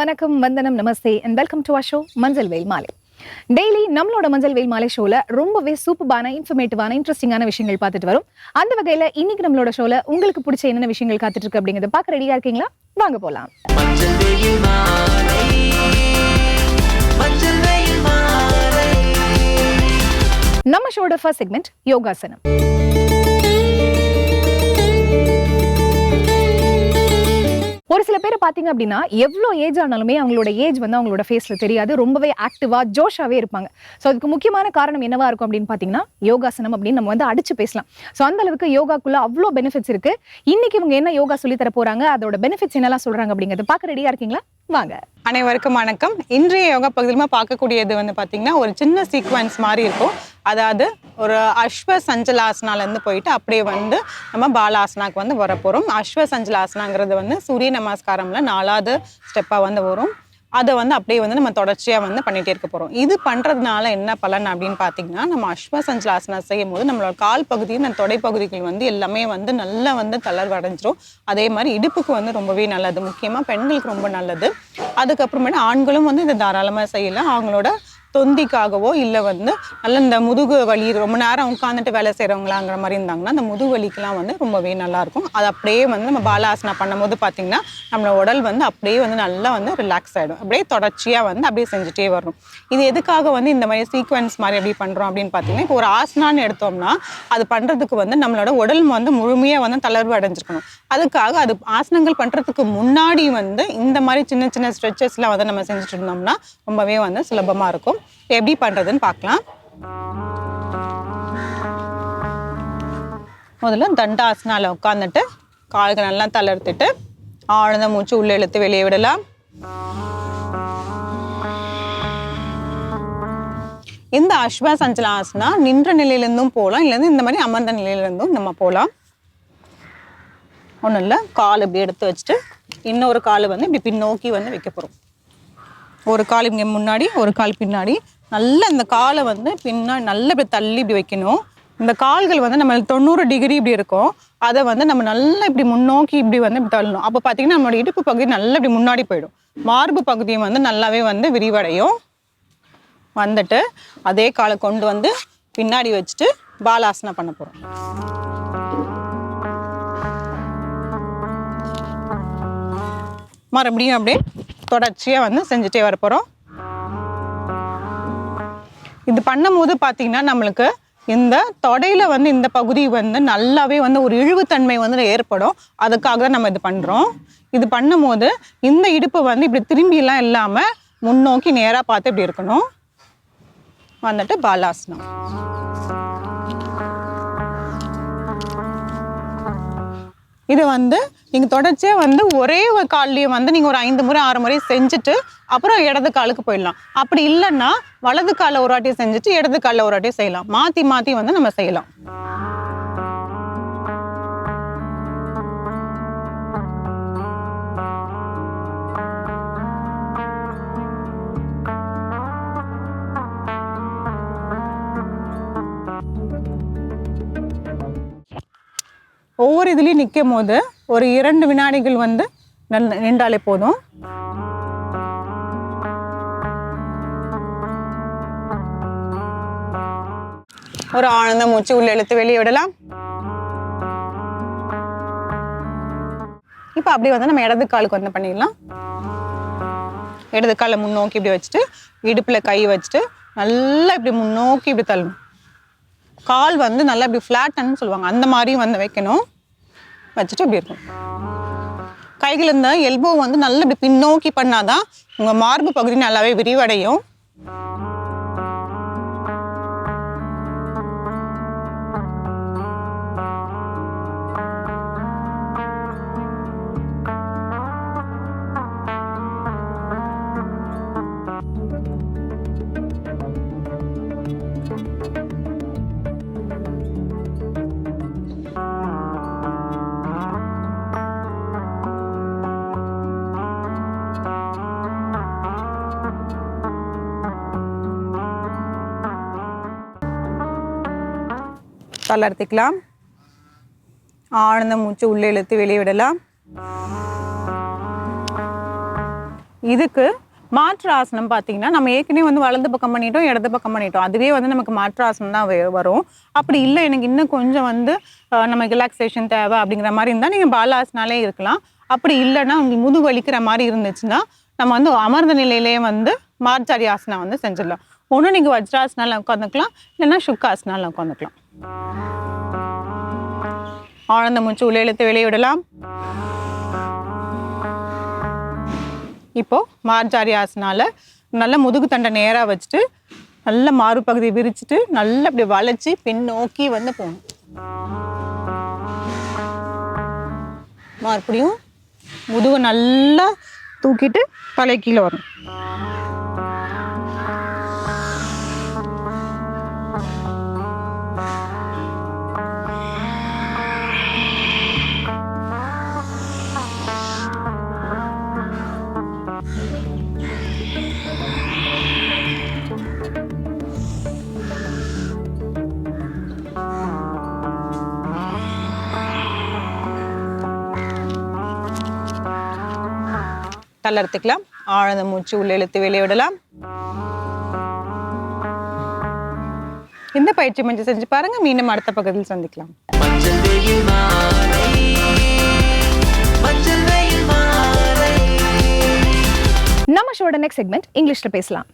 வணக்கம் வந்தனம் நமஸ்தே and welcome to show Manjal Veyil Maalai. Daily நம்மளோட மஞ்சள் வெயில் மாலை ஷோல ரொம்பவே சூப்பரான இன்ஃபர்மேட்டிவான இன்ட்ரெஸ்டிங்கான விஷயங்கள் பார்த்துட்டு வரும். அந்த வகையில இன்னைக்கு நம்மளோட ஷோல உங்களுக்கு பிடிச்ச என்னென்ன விஷயங்கள் காத்துட்டு இருக்கு அப்படிங்கறத பார்க்க ரெடியா இருக்கீங்களா? வாங்க மாலை நம்ம ஷோட ஃபர்ஸ்ட் செக்மெண்ட் யோகாசனம். ஒரு சில பேர் பார்த்தீங்க அப்படின்னா எவ்வளோ ஏஜ் ஆனாலுமே அவங்களோட ஏஜ் வந்து அவங்களோட ஃபேஸ்ல தெரியாது. ரொம்பவே ஆக்டிவா ஜோஷாவே இருப்பாங்க. ஸோ அதுக்கு முக்கியமான காரணம் என்னவா இருக்கும் அப்படின்னு பார்த்தீங்கன்னா யோகாசனம் அப்படின்னு நம்ம வந்து அடிச்சு பேசலாம். ஸோ அந்த அளவுக்கு யோகாக்குள்ள அவ்வளோ பெனிஃபிட்ஸ் இருக்கு. இன்னைக்கு இவங்க என்ன யோகா சொல்லி தர அதோட பெனிஃபிட்ஸ் என்னெல்லாம் சொல்றாங்க அப்படிங்கறத பார்க்க ரெடியாக இருக்கீங்களா? வாங்க. அனைவருக்கும் வணக்கம். இன்றைய யோகா பகுதியில் பார்க்கக்கூடியது வந்து பார்த்தீங்கன்னா ஒரு சின்ன சீக்வன்ஸ் மாதிரி இருக்கும். அதாவது ஒரு அஸ்வ சஞ்சலாசனாலேருந்து போயிட்டு அப்படியே வந்து நம்ம பாலாசனாக்கு வந்து வரப்போகிறோம் அஸ்வ சஞ்சலாசனாங்கிறது வந்து சூரிய நமஸ்காரமில் நாலாவது ஸ்டெப்பாக வந்து வரும். அதை வந்து அப்படியே வந்து நம்ம தொடர்ச்சியாக வந்து பண்ணிகிட்டே இருக்க போகிறோம் இது பண்ணுறதுனால என்ன பலன் அப்படின்னு பார்த்தீங்கன்னா நம்ம அஸ்வ சஞ்சலாசனா செய்யும் போது நம்மளோட கால் பகுதியும் நம்ம தொடை பகுதிகள் வந்து எல்லாமே வந்து நல்லா வந்து தளர்வு அடைஞ்சிரும் அதே மாதிரி இடுப்புக்கு வந்து ரொம்பவே நல்லது. முக்கியமாக பெண்களுக்கு ரொம்ப நல்லது. அதுக்கப்புறமேட்டு ஆண்களும் வந்து இதை தாராளமாக செய்யலாம். அவங்களோட தொந்திக்காகவோ இல்லை வந்து நல்ல இந்த முதுகு வலி ரொம்ப நேரம் உட்காந்துட்டு வேலை செய்கிறவங்களாங்கிற மாதிரி இருந்தாங்கன்னா அந்த முதுகு வலிக்கெலாம் வந்து ரொம்பவே நல்லாயிருக்கும். அது அப்படியே வந்து நம்ம பாலாசனா பண்ணும்போது பார்த்திங்கன்னா நம்மளோட உடல் வந்து அப்படியே வந்து நல்லா வந்து ரிலாக்ஸ் ஆகிடும் அப்படியே தொடர்ச்சியாக வந்து அப்படியே செஞ்சுட்டே வரும். இது எதுக்காக வந்து இந்த மாதிரி சீக்வன்ஸ் மாதிரி எப்படி பண்ணுறோம் அப்படின்னு பார்த்தீங்கன்னா இப்போ ஒரு ஆசனான்னு எடுத்தோம்னா அது பண்ணுறதுக்கு வந்து நம்மளோட உடல் வந்து முழுமையாக வந்து தளர்வு அடைஞ்சிருக்கணும். அதுக்காக அது ஆசனங்கள் பண்ணுறதுக்கு முன்னாடி வந்து இந்த மாதிரி சின்ன சின்ன ஸ்ட்ரெச்சஸ்லாம் வந்து நம்ம செஞ்சுட்டு இருந்தோம்னா ரொம்பவே வந்து சுலபமாக இருக்கும். எப்படி பண்ணுறதுன்னு பார்க்கலாம். முதல்ல தண்டாசனால உட்காந்துட்டு கால்கள் நல்லா தளர்த்திட்டு ஆழ்ந்த மூச்சு உள்ளே இழுத்து வெளியே விடலாம். இந்த அஸ்வ சஞ்சலாசனா நின்ற நிலையிலேருந்தும் போகலாம் இல்லைன்னா இந்த மாதிரி அமர்ந்த நிலையிலேருந்தும் நம்ம போகலாம். ஒன்றும் இல்லை கால் இப்படி எடுத்து வச்சுட்டு இன்னொரு கால் வந்து இப்படி பின்னோக்கி வந்து வைக்க போகிறோம் ஒரு கால் இங்கே முன்னாடி ஒரு கால் பின்னாடி. நல்லா இந்த காலை வந்து பின்னாடி நல்லா இப்படி தள்ளி இப்படி வைக்கணும். இந்த கால்கள் வந்து நம்ம தொண்ணூறு டிகிரி இப்படி இருக்கும். அதை வந்து நம்ம நல்லா இப்படி முன்னோக்கி இப்படி வந்து இப்படி தள்ளணும். அப்போ பார்த்தீங்கன்னா நம்மளோட இடுப்பு பகுதி நல்லா இப்படி முன்னாடி போயிடும். மார்பு பகுதியும் வந்து நல்லாவே வந்து விரிவடையும். வந்துட்டு அதே காலை கொண்டு வந்து பின்னாடி வச்சுட்டு பாலாசனம் பண்ண போகிறோம் மறுபடியும் அப்படியே தொடர்ச்சியாக வந்து செஞ்சுட்டே வரப்போகிறோம் இது பண்ணும்போது பார்த்திங்கன்னா நம்மளுக்கு இந்த தொடையில் வந்து இந்த பகுதி வந்து நல்லாவே வந்து ஒரு இழிவுத்தன்மை வந்து ஏற்படும். அதுக்காக தான் நம்ம இது பண்ணுறோம் இது பண்ணும்போது இந்த இடுப்பு வந்து இப்படி திரும்பிலாம் இல்லாமல் முன்னோக்கி நேராக பார்த்து இப்படி இருக்கணும். வந்துட்டு பாலாசனம். இது வந்து நீங்கள் தொடர்ச்சியாக வந்து ஒரே ஒரு கால்லையும் வந்து நீங்கள் ஒரு ஐந்து முறை ஆறு முறை செஞ்சுட்டு அப்புறம் இடது காலுக்கு போயிடலாம். அப்படி இல்லைன்னா வலது காலில் ஒரு வாட்டி செஞ்சுட்டு இடது காலில் ஒரு வாட்டி செய்யலாம். மாற்றி மாற்றி வந்து நம்ம செய்யலாம். ஒவ்வொரு இதுலேயும் நிற்கும் போது ஒரு இரண்டு வினாடிகள் வந்து நல் நின்றாலே போதும். ஒரு ஆனந்த மூச்சு உள்ள இழுத்து வெளியே விடலாம். இப்போ அப்படி வந்து நம்ம இடது காலுக்கு வந்து பண்ணிடலாம். இடது காலை முன்னோக்கி இப்படி வச்சுட்டு இடுப்பில் கை வச்சுட்டு நல்லா இப்படி முன்னோக்கி இப்படி தள்ளணும். கால் வந்து நல்லா இப்படி ஃப்ளாட்டன்னு சொல்லுவாங்க. அந்த மாதிரியும் வந்து வைக்கணும். வச்சுட்டு இப்படி இருக்கும். கைகள் இந்த எல்போ வந்து நல்லா இப்படி பின்னோக்கி பண்ணாதான் உங்கள் மார்பு பகுதி நல்லாவே விரிவடையும். தளர்த்திக்கலாம் ஆழ்ந்த மூச்சு உள்ளே இழுத்து வெளியிடலாம் இதுக்கு மாற்று ஆசனம் பார்த்தீங்கன்னா நம்ம ஏற்கனவே வந்து வலது பக்கம் பண்ணிட்டோம் இடது பக்கம் பண்ணிட்டோம். அதுவே வந்து நமக்கு மாற்று ஆசனம் தான் வரும். அப்படி இல்லை எனக்கு இன்னும் கொஞ்சம் வந்து நம்ம நமக்கு ரிலாக்ஸேஷன் தேவை அப்படிங்கிற மாதிரி இருந்தால் நீங்கள் பாலாசனாலே இருக்கலாம். அப்படி இல்லைன்னா உங்களுக்கு முதுகு வலிக்கிற மாதிரி இருந்துச்சுன்னா நம்ம வந்து அமர்ந்த நிலையிலேயே வந்து மார்ச்சாரி ஆசனம் வந்து செஞ்சிடலாம். ஒன்று நீங்கள் வஜ்ராசனால உட்காந்துக்கலாம் இல்லைன்னா சுக்காசனால உட்காந்துக்கலாம் ஆழ்ந்த மூச்சு உள்ள இழுத்து வெளியிடலாம் இப்போ மார்ஜாரி ஆசனால நல்ல முதுகு தண்டை நேராக வச்சுட்டு நல்ல மாறு பகுதியை விரிச்சிட்டு நல்லா அப்படி வளைச்சி பின் நோக்கி வந்து போகணும். மறுபடியும் முதுகு நல்லா தூக்கிட்டு தலை கீழே வரணும். தளர்த்துக்கலாம். ஆழ்ந்த மூச்சு உள்ள இழுத்து வெளியே விடலாம். இந்த பயிற்சி கொஞ்சம் செஞ்சு பாருங்க. மீண்டும் அடுத்த பக்கத்தில் சந்திக்கலாம். மஞ்சள் மஞ்சள் நம்ம ஷோட நெக்ஸ்ட் செக்மெண்ட் இங்கிலீஷ்ல பேசலாம்.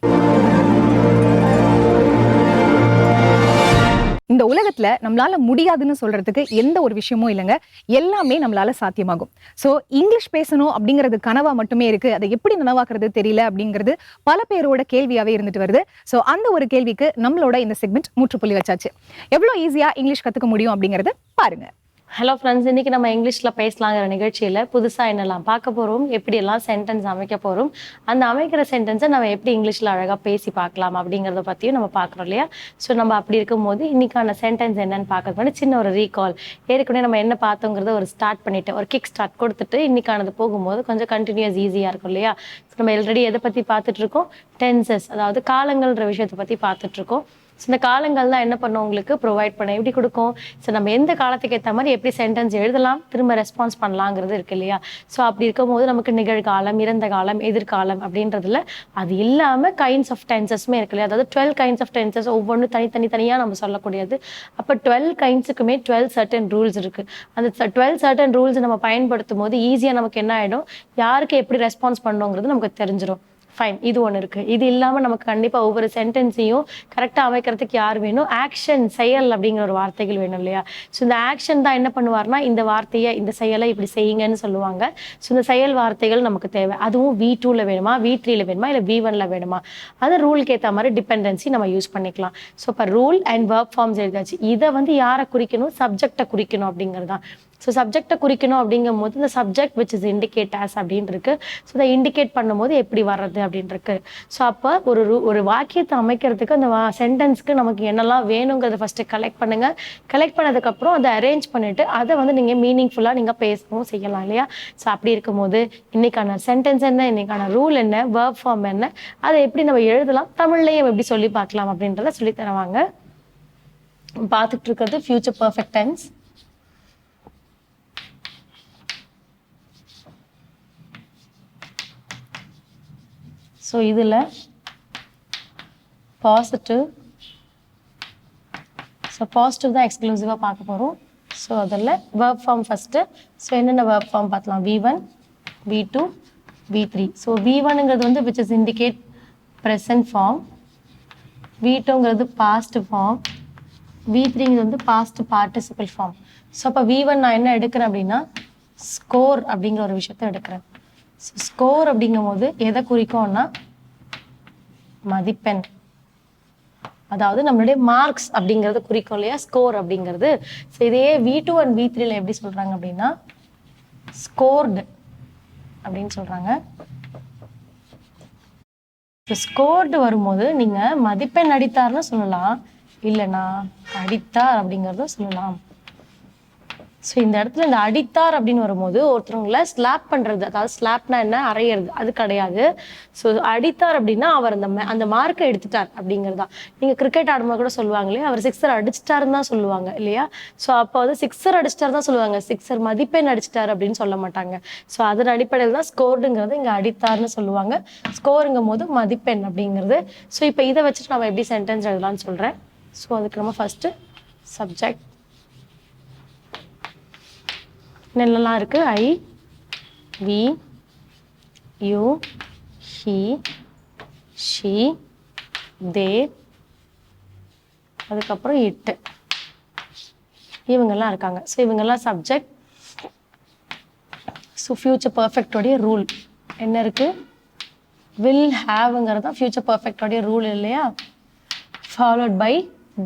இந்த உலகத்துல நம்மளால முடியாதுன்னு சொல்றதுக்கு எந்த ஒரு விஷயமும் இல்லைங்க. எல்லாமே நம்மளால சாத்தியமாகும். சோ இங்கிலீஷ் பேசணும் அப்படிங்கிறது கனவா மட்டுமே இருக்கு. அதை எப்படி நனவாக்குறது தெரியல அப்படிங்கிறது பல பேரோட கேள்வியாவே இருந்துட்டு வருது. சோ அந்த ஒரு கேள்விக்கு நம்மளோட இந்த செக்மெண்ட் முற்றுப்புள்ளி வச்சாச்சு. எவ்வளவு ஈஸியா இங்கிலீஷ் கத்துக்க முடியும் அப்படிங்கறது பாருங்க. ஹலோ ஃப்ரெண்ட்ஸ் இன்னைக்கு நம்ம இங்கிலீஷில் பேசலாங்கிற நிகழ்ச்சியில் புதுசாக என்னெல்லாம் பார்க்க போகிறோம் எப்படியெல்லாம் சென்டென்ஸ் அமைக்க போகிறோம் அந்த அமைக்கிற சென்டென்ஸை நம்ம எப்படி இங்கிலீஷில் அழகாக பேசி பார்க்கலாம் அப்படிங்கிறத பற்றியும் நம்ம பார்க்குறோம் இல்லையா? ஸோ நம்ம அப்படி இருக்கும்போது இன்னைக்கான சென்டென்ஸ் என்னென்னு பார்க்கறது சின்ன ஒரு ரீகால் ஏற்கனவே நம்ம என்ன பார்த்தோங்கிறத ஒரு ஸ்டார்ட் பண்ணிவிட்டு ஒரு கிக் ஸ்டார்ட் கொடுத்துட்டு இன்னைக்கானது போகும்போது கொஞ்சம் கண்டினியூஸ் ஈஸியாக இருக்கும் இல்லையா? ஸோ நம்ம ஆல்ரெடி எதை பற்றி பார்த்துட்ருக்கோம் டென்சஸ் அதாவது காலங்கள்ன்ற விஷயத்தை பற்றி பார்த்துட்ருக்கோம் இந்த காலங்கள் தான் என்ன பண்ணும் உங்களுக்கு? ப்ரொவைட் பண்ண எப்படி கொடுக்கும்? ஸோ நம்ம எந்த காலத்துக்கு ஏற்ற மாதிரி எப்படி சென்டென்ஸ் எழுதலாம்? திரும்ப ரெஸ்பான்ஸ் பண்ணலாங்கிறது இருக்கு இல்லையா? ஸோ அப்படி இருக்கும்போது நமக்கு நிகழ்காலம் இறந்த காலம் எதிர்காலம் அப்படின்றதுல அது இல்லாமல் கைண்ட்ஸ் ஆஃப் டென்சஸ்மே இருக்கு இல்லையா? அதாவது டுவெல் கைண்ட்ஸ் ஆஃப் டென்சஸ் ஒவ்வொன்றும் தனித்தனி தனியாக நம்ம சொல்லக்கூடியது. அப்போ டுவெல் கைண்ட்ஸுக்குமே டுவெல் சர்டன் ரூல்ஸ் இருக்குது அந்த டுவெல் சர்டன் ரூல்ஸ் நம்ம பயன்படுத்தும் போது ஈஸியாக நமக்கு என்ன ஆகிடும் யாருக்கு எப்படி ரெஸ்பான்ஸ் பண்ணணுங்கிறது நமக்கு தெரிஞ்சிடும் ஃபைன் இது ஒன்று இருக்குது இது இல்லாமல் நமக்கு கண்டிப்பாக ஒவ்வொரு சென்டென்ஸையும் கரெக்டாக அமைக்கிறதுக்கு யார் வேணும்? ஆக்ஷன் செயல் அப்படிங்கிற ஒரு வார்த்தைகள் வேணும் இல்லையா? ஸோ இந்த ஆக்ஷன் தான் என்ன பண்ணுவார்னா இந்த வார்த்தையை இந்த செயலை இப்படி செய்யுங்கன்னு சொல்லுவாங்க. ஸோ இந்த செயல் வார்த்தைகள் நமக்கு தேவை. அதுவும் வி டூவில் வேணுமா? வி த்ரீல வேணுமா? இல்லை வி ஒனில் வேணுமா? அது ரூலுக்கு ஏற்ற மாதிரி டிபெண்டன்சி நம்ம யூஸ் பண்ணிக்கலாம். ஸோ இப்போ ரூல் அண்ட் ஒர்க் ஃபார்ம்ஸ் எழுதாச்சு இதை வந்து யாரை குறிக்கணும்? சப்ஜெக்டை குறிக்கணும் அப்படிங்கிறது தான் ஸோ சப்ஜெக்டை குறிக்கணும் அப்படிங்கும் போது இந்த subject which is indicate as அப்படின்னு இருக்கு ஸோ இதை இண்டிகேட் பண்ணும்போது எப்படி வர்றது அப்படின்னு இருக்கு ஸோ அப்போ ஒரு ஒரு வாக்கியத்தை அமைக்கிறதுக்கு அந்த சென்டென்ஸ்க்கு நமக்கு என்னெல்லாம் வேணுங்கிறத ஃபர்ஸ்ட் கலெக்ட் பண்ணுங்க. கலெக்ட் பண்ணதுக்கப்புறம் அதை அரேஞ்ச் பண்ணிட்டு அதை வந்து நீங்கள் மீனிங்ஃபுல்லாக நீங்கள் பேசவும் செய்யலாம் இல்லையா? ஸோ அப்படி இருக்கும்போது இன்னைக்கான சென்டென்ஸ் என்ன இன்னைக்கான ரூல் என்ன வேர்ப் ஃபார்ம் என்ன அதை எப்படி நம்ம எழுதலாம் தமிழ்லையும் எப்படி சொல்லி பார்க்கலாம் அப்படின்றத சொல்லி தருவாங்க. பார்த்துட்டு இருக்கிறது ஃபியூச்சர் பர்ஃபெக்ட் டென்ஸ் ஸோ இதில் பாசிட்டிவ் ஸோ பாசிட்டிவ் தான் எக்ஸ்க்ளூசிவாக பார்க்க போகிறோம் ஸோ அதில் வேர்ப் ஃபார்ம் ஃபஸ்ட்டு ஸோ என்னென்ன வேர்ப் ஃபார்ம் பார்க்கலாம்? V one V two V three so V ஒனுங்கிறது வந்து which is indicate present form V டூங்கிறது past form V த்ரீங்கிறது வந்து பாஸ்ட் பார்ட்டிசிபிள் ஃபார்ம் ஸோ அப்போ வி ஒன் நான் என்ன எடுக்கிறேன் அப்படின்னா ஸ்கோர் அப்படிங்கிற ஒரு விஷயத்த எடுக்கிறேன். ஸ்கோர் ஸ்கோர் அப்படிங்கும்போது எதை குறிக்கும்னா மதிப்பெண். அதாவது நம்மளுடைய மார்க்ஸ் அப்படிங்கிறது குறிக்கும் இல்லையா? ஸ்கோர் அப்படிங்கிறது. ஸோ இதையே வி டூ அண்ட் வி த்ரீல எப்படி சொல்றாங்க அப்படின்னா ஸ்கோர்டு அப்படின்னு சொல்றாங்க. ஸ்கோர்டு வரும்போது நீங்க மதிப்பெண் அடித்தார்னு சொல்லலாம். இல்லைனா அடித்தார் அப்படிங்கிறதும் சொல்லலாம். ஸோ இந்த இடத்துல இந்த அடித்தார் அப்படின்னு வரும்போது ஒருத்தவங்கள ஸ்லாப் பண்ணுறது அதாவது ஸ்லாப்னா என்ன அரையிறது அது கிடையாது. ஸோ அடித்தார் அப்படின்னா அவர் அந்த அந்த மார்க்கை எடுத்துட்டார் அப்படிங்கிறதா நீங்கள் கிரிக்கெட் ஆடும்போது கூட சொல்லுவாங்க இல்லையா? அவர் சிக்ஸர் அடிச்சிட்டாருன்னு தான் சொல்லுவாங்க இல்லையா? ஸோ அப்போ வந்து சிக்ஸர் அடிச்சிட்டாரு தான் சொல்லுவாங்க. சிக்ஸர் மதிப்பெண் அடிச்சிட்டார் அப்படின்னு சொல்ல மாட்டாங்க. ஸோ அதன் அடிப்படையில் தான் ஸ்கோர்டுங்கிறது இங்கே அடித்தார்னு சொல்லுவாங்க. ஸ்கோருங்கும் போது மதிப்பெண் அப்படிங்கிறது. ஸோ இப்போ இதை வச்சுட்டு நம்ம எப்படி சென்டென்ஸ் எழுதலாம்னு சொல்கிறேன் ஸோ அதுக்கு நம்ம ஃபஸ்ட்டு சப்ஜெக்ட் என்னெல்லாம் இருக்குது I we you he she they. அதுக்கப்புறம் இட்டு. இவங்கெல்லாம் இருக்காங்க. ஸோ இவங்கெல்லாம் சப்ஜெக்ட் ஸோ ஃப்யூச்சர் பர்ஃபெக்டோடைய ரூல் என்ன இருக்குது வில் ஹாவ்ங்கிறது தான் ஃப்யூச்சர் பர்ஃபெக்டோடைய ரூல் இல்லையா? Followed by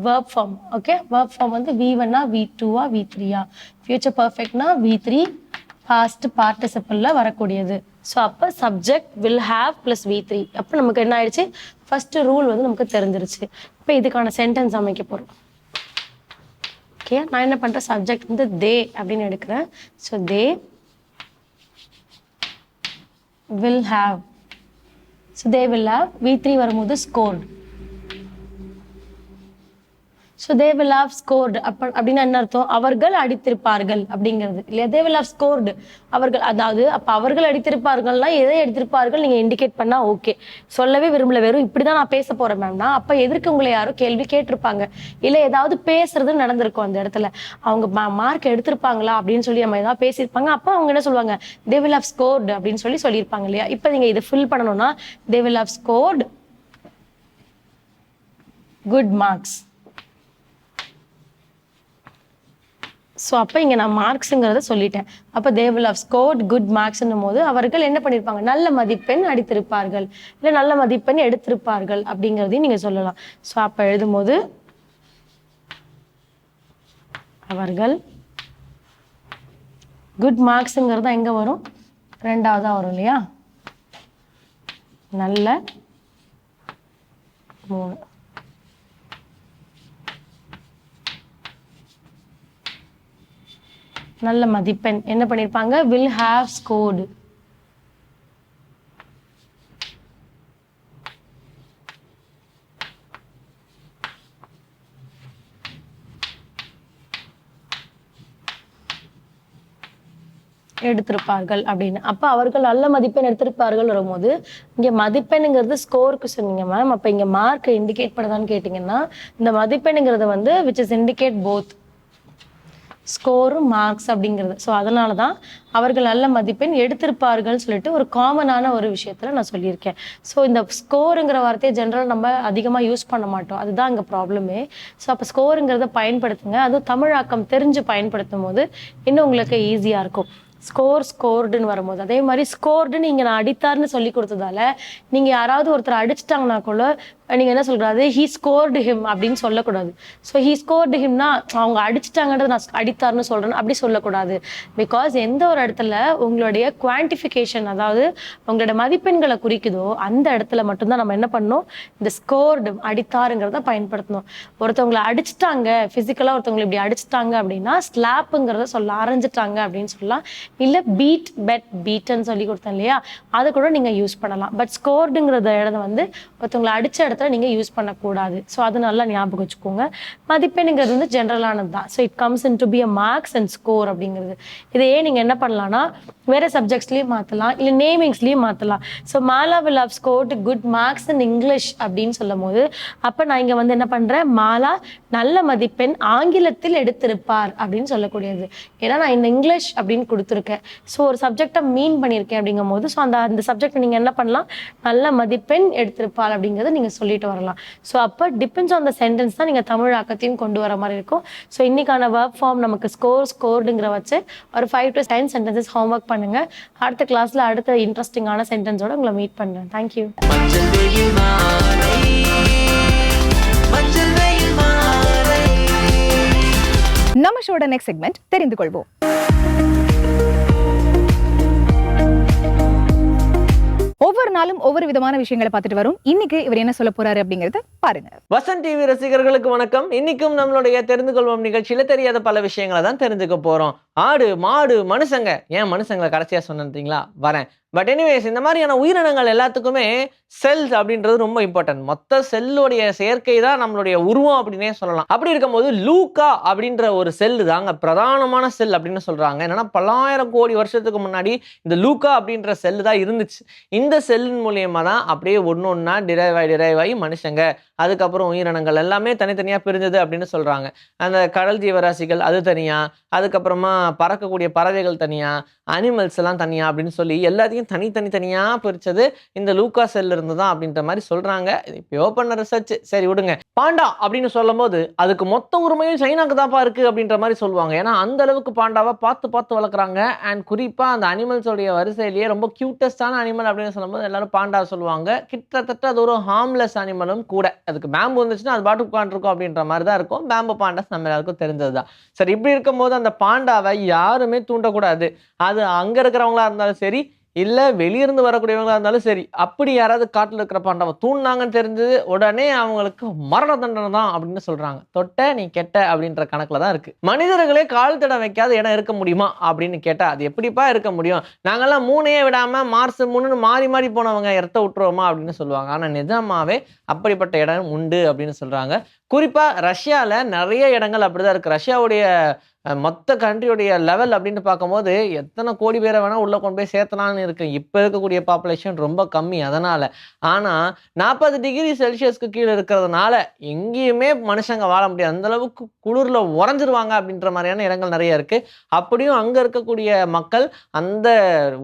verb form okay verb form வந்து வி ஒன்னா வி டூவா வி த்ரீயா ஃபியூச்சர் பர்ஃபெக்ட்னா வி த்ரீ பாஸ்ட் பார்ட்டிசிபிளில் வரக்கூடியது. ஸோ அப்போ subject will have plus V three அப்போ நமக்கு என்ன ஆயிடுச்சு? ஃபர்ஸ்ட் ரூல் வந்து நமக்கு தெரிஞ்சிருச்சு. இப்போ இதுக்கான சென்டென்ஸ் அமைக்க போகிறோம் ஓகே நான் என்ன பண்ணுறேன் சப்ஜெக்ட் வந்து தே அப்படின்னு எடுக்கிறேன். So they will have so they will have V three வரும்போது scored so they will have scored அப்ப அப்படின்னு என்ன அர்த்தம்? அவர்கள் அடித்திருப்பார்கள் அப்படிங்கிறது. இல்லையா? தே வில் ஹாவ் ஸ்கோர்டு அவர்கள் அதாவது அப்போ அவர்கள் அடித்திருப்பார்கள்னா எதை எடுத்திருப்பார்கள் நீங்கள் இண்டிகேட் பண்ணால் ஓகே சொல்லவே விரும்பல. வெறும் இப்படி தான் நான் பேச போகிறேன் மேம்னா அப்போ எதிர்க்கு உங்களை யாரோ கேள்வி கேட்டிருப்பாங்க. இல்லை ஏதாவது பேசுறது நடந்திருக்கும் அந்த இடத்துல. அவங்க மார்க் எடுத்திருப்பாங்களா அப்படின்னு சொல்லி நம்ம ஏதாவது பேசியிருப்பாங்க. அப்போ அவங்க என்ன சொல்லுவாங்க? தே வில் ஹாவ் ஸ்கோர்டு அப்படின்னு சொல்லி சொல்லியிருப்பாங்க இல்லையா? இப்போ நீங்கள் இதை ஃபில் பண்ணணும்னா they will have scored good marks so அப்போ இங்கே நான் மார்க்ஸுங்கிறத சொல்லிட்டேன். அப்போ they will have scored good மார்க்ஸ்ன்னும் போது அவர்கள் என்ன பண்ணியிருப்பாங்க நல்ல மதிப்பெண் அடித்திருப்பார்கள். இல்லை நல்ல மதிப்பெண் எடுத்திருப்பார்கள் அப்படிங்கிறதையும் நீங்கள் சொல்லலாம். ஸோ அப்போ எழுதும்போது அவர்கள் குட் மார்க்ஸுங்கிறது தான் எங்கே வரும்? ரெண்டாவதாக வரும் இல்லையா? நல்ல மூணு. நல்ல மதிப்பெண். என்ன பண்ணியிருப்பாங்க வில் ஹாவ் ஸ்கோர்டு எடுத்திருப்பார்கள் அப்படின்னு. அப்ப அவர்கள் நல்ல மதிப்பெண் எடுத்திருப்பார்கள் வரும்போது இங்க மதிப்பெண்ணுங்கிறது ஸ்கோருக்கு சொன்னீங்க மேம் அப்ப இங்க மார்க் இண்டிகேட் பண்ணதான்னு கேட்டீங்கன்னா இந்த மதிப்பெண்ணுங்கிறது வந்து விச் இஸ் இண்டிகேட் போத் ஸ்கோரும் மார்க்ஸ் அப்படிங்கிறது. ஸோ அதனால தான் அவர்கள் நல்ல மதிப்பெண் எடுத்திருப்பார்கள்னு சொல்லிட்டு ஒரு காமனான ஒரு விஷயத்தில் நான் சொல்லியிருக்கேன். ஸோ இந்த ஸ்கோருங்கிற வார்த்தையை ஜென்ரல் நம்ம அதிகமாக யூஸ் பண்ண மாட்டோம். அதுதான் அங்கே ப்ராப்ளமே ஸோ அப்போ ஸ்கோருங்கிறத பயன்படுத்துங்க. அதுவும் தமிழாக்கம் தெரிஞ்சு பயன்படுத்தும் போது இன்னும் உங்களுக்கு ஈஸியாக இருக்கும். ஸ்கோர் ஸ்கோர்டுன்னு வரும்போது. அதே மாதிரி ஸ்கோர்டுன்னு இங்கே நான் அடித்தார்னு சொல்லி கொடுத்ததால நீங்கள் யாராவது ஒருத்தர் அடிச்சிட்டாங்கன்னா கூட நீங்கள் என்ன சொல்கிறாரு ஹீ ஸ்கோர்டு ஹிம் அப்படின்னு சொல்லக்கூடாது. ஸோ ஹீ ஸ்கோர்டு ஹிம்னா அவங்க அடிச்சிட்டாங்கன்றது நான் அடித்தார்னு சொல்கிறேன் அப்படி சொல்லக்கூடாது. பிகாஸ் எந்த ஒரு இடத்துல உங்களுடைய குவான்டிஃபிகேஷன் அதாவது உங்களோட மதிப்பெண்களை குறிக்குதோ அந்த இடத்துல மட்டும்தான் நம்ம என்ன பண்ணணும்? இந்த ஸ்கோர்டு அடித்தாருங்கிறத பயன்படுத்தணும். ஒருத்தவங்களை அடிச்சிட்டாங்க ஃபிசிக்கலாக ஒருத்தவங்களை இப்படி அடிச்சிட்டாங்க அப்படின்னா ஸ்லாப்புங்கிறத சொல்ல அரைஞ்சிட்டாங்க அப்படின்னு சொல்லலாம். இல்லை பீட் பெட் பீட்னு சொல்லி கொடுத்தேன் இல்லையா? அதை கூட நீங்கள் யூஸ் பண்ணலாம். பட் ஸ்கோர்டுங்கிறத இடத்த வந்து ஒருத்தவங்களை அடித்த இடத்துல நீங்கள் யூஸ் பண்ணக்கூடாது. ஸோ அது நல்லா ஞாபகம் வச்சுக்கோங்க. மதிப்பெண்ணுங்கிறது வந்து ஜென்ரலானது தான் so it comes in to be a marks and score அப்படிங்கிறது. இதையே நீங்கள் என்ன பண்ணலாம்னா வேற சப்ஜெக்ட்ஸ்லேயும் மாற்றலாம் இல்லை நேமிங்ஸ்லேயும் மாற்றலாம் so Mala will have scored good marks in English அப்படின்னு சொல்லும் போது அப்போ நான் இங்கே வந்து என்ன பண்ணுறேன் மாலா நல்ல மதிப்பெண் ஆங்கிலத்தில் எடுத்திருப்பார் அப்படின்னு சொல்லக்கூடியது. ஏன்னா நான் இந்த இங்கிலீஷ் அப்படின்னு கொடுத்துருக்கேன். ஸோ ஒரு சப்ஜெக்டை மீன் பண்ணியிருக்கேன் அப்படிங்கும் போது ஸோ அந்த அந்த சப்ஜெக்ட் நீங்கள் என்ன பண்ணலாம்? நல்ல மதிப்பெண் எடுத்திருப்பார் அப்படிங்கிறத நீங்கள் சொல்லிட்டு வரலாம். ஸோ அப்போ டிபெண்ட்ஸ் ஆன் த சென்டென்ஸ் தான் நீங்கள் தமிழ் ஆக்கத்தையும் கொண்டு வர மாதிரி இருக்கும். ஸோ இன்னைக்கான ஒர்க் ஃபார்ம் நமக்கு ஸ்கோர் ஸ்கோர்டுங்கிற வச்சு ஒரு five to ten sentences homework பண்ணுங்க. அடுத்த கிளாஸ்ல அடுத்த இன்ட்ரெஸ்டிங்கான சென்டென்ஸோட உங்களை மீட் பண்ணுறேன் தேங்க்யூ நம்ம ஷோட நெக்ஸ்ட் செக்மெண்ட் தெரிந்து கொள்வோம். நாளும் ஒவ்வொரு விதமான விஷயங்களை பார்த்துட்டு வரும். இன்னைக்கு இவர் என்ன சொல்ல போறாரு அப்படிங்கறத பாருங்க. வசன் டிவி ரசிகர்களுக்கு வணக்கம். இன்னைக்கும் நம்மளுடைய தெரிந்து கொள்வோம் நிகழ்ச்சியில தெரியாத பல விஷயங்களை தான் தெரிஞ்சுக்க போறோம். ஆடு மாடு மனுஷங்க. ஏன் மனுஷங்களை கடைசியா சொன்னீங்களா வரேன். பட் எனிவேஸ் இந்த மாதிரியான உயிரினங்கள் எல்லாத்துக்குமே செல்ஸ் அப்படின்றது ரொம்ப இம்பார்ட்டன்ட் மொத்த செல்லுடைய செயற்கை தான் நம்மளுடைய உருவம் அப்படின்னே சொல்லலாம். அப்படி இருக்கும்போது லூக்கா அப்படின்ற ஒரு செல்லு தாங்க பிரதானமான செல் அப்படின்னு சொல்றாங்க. என்னன்னா பல்லாயிரம் கோடி வருஷத்துக்கு முன்னாடி இந்த லூக்கா அப்படின்ற செல்லு தான் இருந்துச்சு. இந்த செல்லின் மூலியமா தான் அப்படியே ஒன்று ஒன்றா டிரைவ் ஆகி டிரைவ் ஆகி மனுஷங்க அதுக்கப்புறம் உயிரினங்கள் எல்லாமே தனித்தனியாக பிரிஞ்சது அப்படின்னு சொல்கிறாங்க அந்த கடல் ஜீவராசிகள் அது தனியாக அதுக்கப்புறமா பறக்கக்கூடிய பறவைகள் தனியாக அனிமல்ஸ் எல்லாம் தனியாக அப்படின்னு சொல்லி எல்லாத்தையும் தனித்தனி தனியாக பிரித்தது இந்த லூக்கா செல்ல இருந்து தான் அப்படின்ற மாதிரி சொல்கிறாங்க இப்போ பண்ண ரிசர்ச் சரி விடுங்க. பாண்டா அப்படின்னு சொல்லும்போது அதுக்கு மொத்த உரிமையும் சைனாக்கு தான்ப்பா இருக்குது அப்படின்ற மாதிரி சொல்லுவாங்க. ஏன்னா அந்த அளவுக்கு பாண்டாவை பார்த்து பார்த்து வளர்க்குறாங்க. அண்ட் குறிப்பாக அந்த அனிமல்ஸோடைய வரிசையிலேயே ரொம்ப க்யூட்டஸ்டான அனிமல் அப்படின்னு சொல்லும்போது எல்லாரும் பாண்டா சொல்லுவாங்க. கிட்டத்தட்ட அது ஒரு ஹார்ம்லெஸ் அனிமலும் கூட. அதுக்கு பேம்பு வந்துச்சுன்னா அது பாட்டு உட்காந்துருக்கும் அப்படின்ற மாதிரி தான் இருக்கும். பேம்பு பாண்டாஸ் நம்ம எல்லாருக்கும் தெரிஞ்சது தான் சரி இப்படி இருக்கும்போது அந்த பாண்டாவை யாருமே தூண்டக்கூடாது. அது அங்கே இருக்கிறவங்களா இருந்தாலும் சரி இல்லை வெளியிருந்து வரக்கூடியவங்களா இருந்தாலும் சரி அப்படி யாராவது காட்டில் இருக்கிற பாண்டாவை தூண்டினாங்கன்னு தெரிஞ்சது உடனே அவங்களுக்கு மரண தண்டனை தான் அப்படின்னு சொல்றாங்க. தொட்ட நீ கெட்ட அப்படின்ற கணக்கில் தான் இருக்கு. மனிதர்களே கால் தடம் வைக்காத இடம் இருக்க முடியுமா அப்படின்னு கேட்டால் அது எப்படிப்பா இருக்க முடியும்? நாங்கள்லாம் மூணையே விடாம மார்ஸ் மூணுன்னு மாறி மாறி போனவங்க இடத்த விட்டுருவோமா அப்படின்னு சொல்லுவாங்க. ஆனால் நிஜமாவே அப்படிப்பட்ட இடம் உண்டு அப்படின்னு சொல்றாங்க. குறிப்பாக ரஷ்யாவில் நிறைய இடங்கள் அப்படிதான் இருக்கு. ரஷ்யாவுடைய மொத்த கண்ட்ரியோடைய லெவல் அப்படின்னு பார்க்கும்போது எத்தனை கோடி பேரை வேணால் உள்ளே கொண்டு போய் சேர்த்தலான்னு இருக்கு. இப்போ இருக்கக்கூடிய பாப்புலேஷன் ரொம்ப கம்மி அதனால். ஆனால் நாற்பது டிகிரி செல்சியஸ்க்கு கீழே இருக்கிறதுனால எங்கேயுமே மனுஷங்க வாழ முடியாது. அந்தளவுக்கு குளிரில் உறைஞ்சிருவாங்க அப்படின்ற மாதிரியான இடங்கள் நிறைய இருக்குது அப்படியும் அங்கே இருக்கக்கூடிய மக்கள் அந்த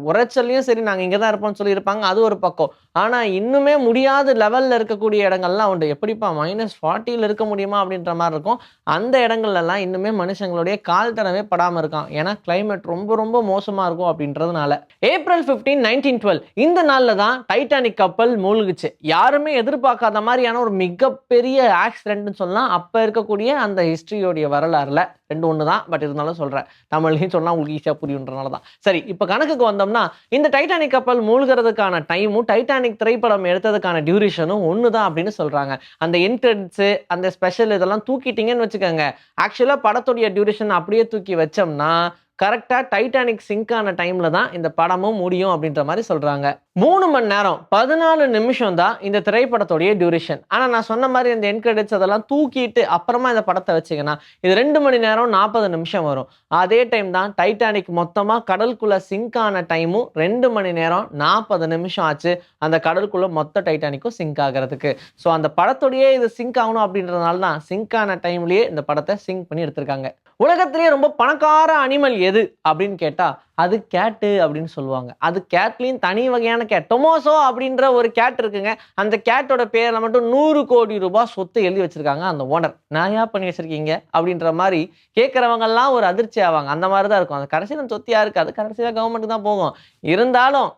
உரைச்சல்லையும் சரி நாங்கள் இங்கே தான் இருப்போம்னு சொல்லியிருப்பாங்க. அது ஒரு பக்கம். ஆனால் இன்னுமே முடியாத லெவலில் இருக்கக்கூடிய இடங்கள்லாம் உண்டு. எப்படிப்பா மைனஸ் ஃபார்ட்டியில் இருக்க முடியுமா அப்படின்ற மாதிரி இருக்கும். அந்த இடங்கள்லாம் இன்னுமே மனுஷங்களுடைய கால் தடவே படாமல் இருக்கான். ஏன்னா கிளைமேட் ரொம்ப ரொம்ப மோசமாக இருக்கும் அப்படின்றதுனால. ஏப்ரல் 15 நைன்டீன் டுவெல் இந்த நாளில் தான் டைட்டானிக் கப்பல் மூழ்குச்சு. யாருமே எதிர்பார்க்காத மாதிரியான ஒரு மிகப்பெரிய ஆக்சிடென்ட்னு சொல்லலாம். அப்போ இருக்கக்கூடிய அந்த ஹிஸ்ட்ரியோடைய வரலாறுல. ரெண்டு ஒன்று தான் பட் இருந்தாலும் சொல்கிறேன் தமிழ்லையும் சொன்னால் உங்களுக்கு ஈஸியாக புரியுன்றனால தான் சரி இப்போ கணக்குக்கு வந்தோம்னா இந்த டைட்டானிக் கப்பல் மூழ்கிறதுக்கான டைமும் டைட்டானிக் திரைப்படம் எடுத்ததுக்கான டியூரேஷனும் ஒன்று தான் அப்படின்னு சொல்கிறாங்க அந்த என்ட்ரன்ஸு அந்த ஸ்பெஷல் இதெல்லாம் தூக்கிட்டீங்கன்னு வச்சுக்கோங்க. ஆக்சுவலாக படத்துடைய டியூரேஷன் அப்படியே தூக்கி வச்சோம்னா கரெக்டாக டைட்டானிக் சிங்க் ஆன டைமில் தான் இந்த படமும் முடியும் அப்படின்ற மாதிரி சொல்கிறாங்க மூணு மணி நேரம் பதினாலு நிமிஷம் தான் இந்த திரைப்படத்துடைய டியூரேஷன் ஆனால் நான் சொன்ன மாதிரி இந்த என் கிரெடிட்ஸ் அதெல்லாம் தூக்கிட்டு அப்புறமா இந்த படத்தை வச்சிங்கன்னா இது ரெண்டு மணி நேரம் நாற்பது நிமிஷம் வரும். அதே டைம் தான் டைட்டானிக் மொத்தமாக கடலுக்குள்ளே சிங்க் ஆன டைமும் ரெண்டு மணி நேரம் நாற்பது நிமிஷம் ஆச்சு. அந்த கடலுக்குள்ளே மொத்த டைட்டானிக்கும் சிங்க் ஆகிறதுக்கு. ஸோ அந்த படத்தோடயே இது சிங்க் ஆகணும் அப்படின்றதுனால தான் சிங்க் ஆன டைம்லேயே இந்த படத்தை சிங்க் பண்ணி எடுத்திருக்காங்க. உலகத்திலேயே ரொம்ப பணக்கார அனிமல் எது அப்படின்னு கேட்டால் அது கேட்டு அப்படின்னு சொல்லுவாங்க. அது கேட்லேயும் தனி வகையான கேட் டொமோசோ அப்படின்ற ஒரு கேட் இருக்குங்க. அந்த கேட்டோட பேரில் மட்டும் நூறு கோடி ரூபாய் சொத்து எழுதி வச்சுருக்காங்க அந்த ஓனர் நியாயா பண்ணி வச்சிருக்கீங்க? அப்படின்ற மாதிரி கேட்குறவங்கெல்லாம் ஒரு அதிர்ச்சி ஆவாங்க. அந்த மாதிரி தான் இருக்கும். அந்த கடைசியில் சொத்து யாருக்கு? அது கடைசியில் கவர்மெண்ட்டுக்கு தான் போகும். இருந்தாலும்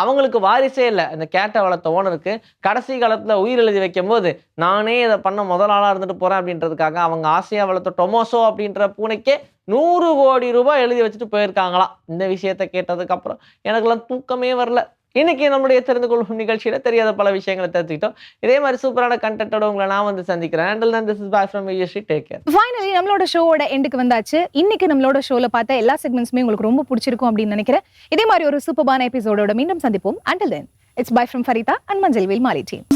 அவங்களுக்கு வாரிசே இல்லை. இந்த கேட்டை வளர்த்த ஓனருக்கு கடைசி காலத்தில் உயிர் எழுதி வைக்கும்போது நானே இதை பண்ண முதல் ஆளாக இருந்துட்டு போகிறேன் அப்படின்றதுக்காக அவங்க ஆசையாக வளர்த்த டொமோசோ அப்படின்ற பூனைக்கே நூறு கோடி ரூபாய் எழுதி வச்சுட்டு போயிருக்காங்களாம் இந்த விஷயத்த கேட்டதுக்கப்புறம் எனக்கெல்லாம் தூக்கமே வரல. இன்னைக்கு நம்மளுடைய தெரிந்து கொள்ளும் நிகழ்ச்சியில தெரியாத பல விஷயங்களை தெரிஞ்சுக்கிட்டோம். இதே மாதிரி சூப்பரான கண்டென்ட்டோட உங்களை நான் வந்து சந்திக்கிறேன். Until then this is bye from Vijayasri take care finally நம்மளோட ஷோவோட எண்டுக்கு வந்தாச்சு. இன்னைக்கு நம்மளோட ஷோவில் பார்த்த எல்லா செக்மெண்ட்ஸுமே உங்களுக்கு ரொம்ப பிடிச்சிருக்கும் அப்படின்னு நினைக்கிறேன். இதே மாதிரி ஒரு சூப்பரான எபிசோடோட மீண்டும் சந்திப்போம். Until then it's bye from Farida and Manjal Veyil Maali team